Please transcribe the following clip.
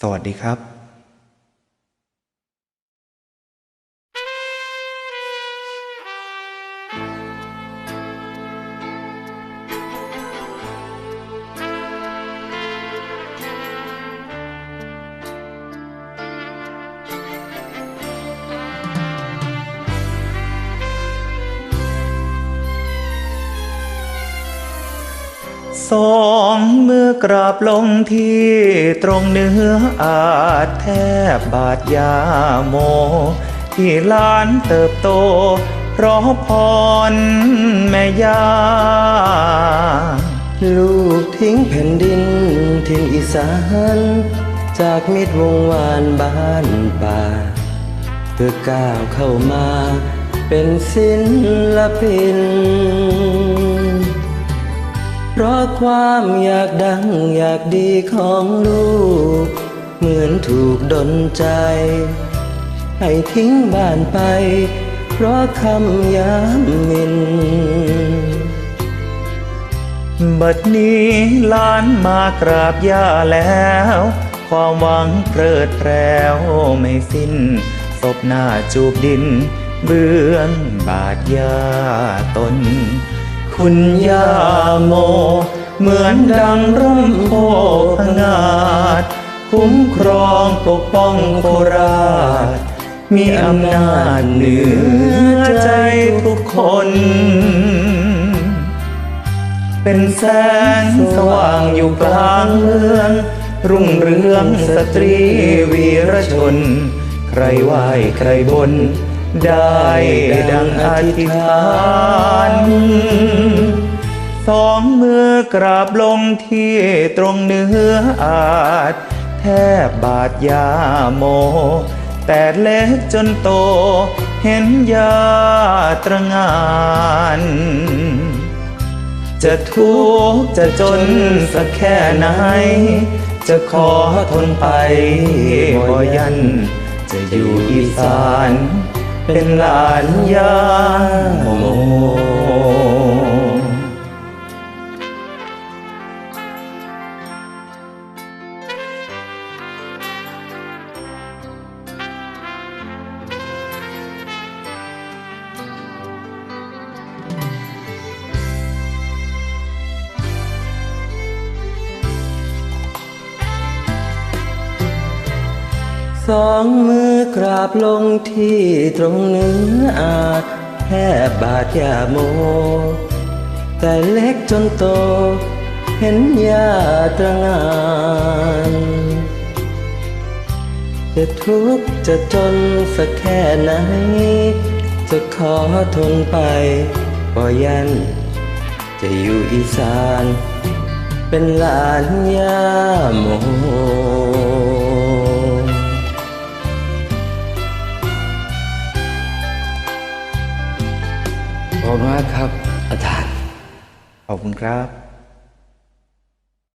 สวัสดีครับ สองมือกราบลงที่ตรงเนื้ออาจแทบบาดยาโม ที่ล้านเติบโตเพราะพรแม่ยา ลูกทิ้งแผ่นดินทิ้งอีสาน จากมิตรวงวานบ้านป่า เพื่อก้าวเข้ามาเป็นศิลปิน เพราะความอยากดังอยากดีของลูก เหมือนถูกดนใจ ให้ทิ้งบ้านไป เพราะคำย้ำมิน บัดนี้ล้านมากราบย่าแล้ว ความหวังเพลิดแพรวไม่สิ้นศพหน้าจูบดิน เบื้องบาดยาตน คุณย่าโม เหมือนดังร่มโพพงาดคุ้มครองปกป้องโคราช มีอำนาจเหนือใจทุกคน เป็นแสงสว่างอยู่กลางเมือง รุ่งเรืองสตรีวีรชน ใครไหว้ใครบน ได้ดังอธิษฐานสองมือกราบลงที่ตรงเนื้ออาจ แทบบาดยาโม แต่เล็กจนโต เห็นยาตรงาน จะทุกข์จะจนสักแค่ไหน จะขอทนไปบ่ยัน จะอยู่อีสาน เป็นหลานยาโม สองมือกราบลงที่ตรงเนื้ออาจแค่บาดยาโม แต่เล็กจนโต เห็นยาตรงาน จะทุกข์จะจนสักแค่ไหน จะขอทนไปปอยัน จะอยู่อีสาน เป็นหลานยาโม ขอบคุณมากครับ อาจารย์ ขอบคุณครับ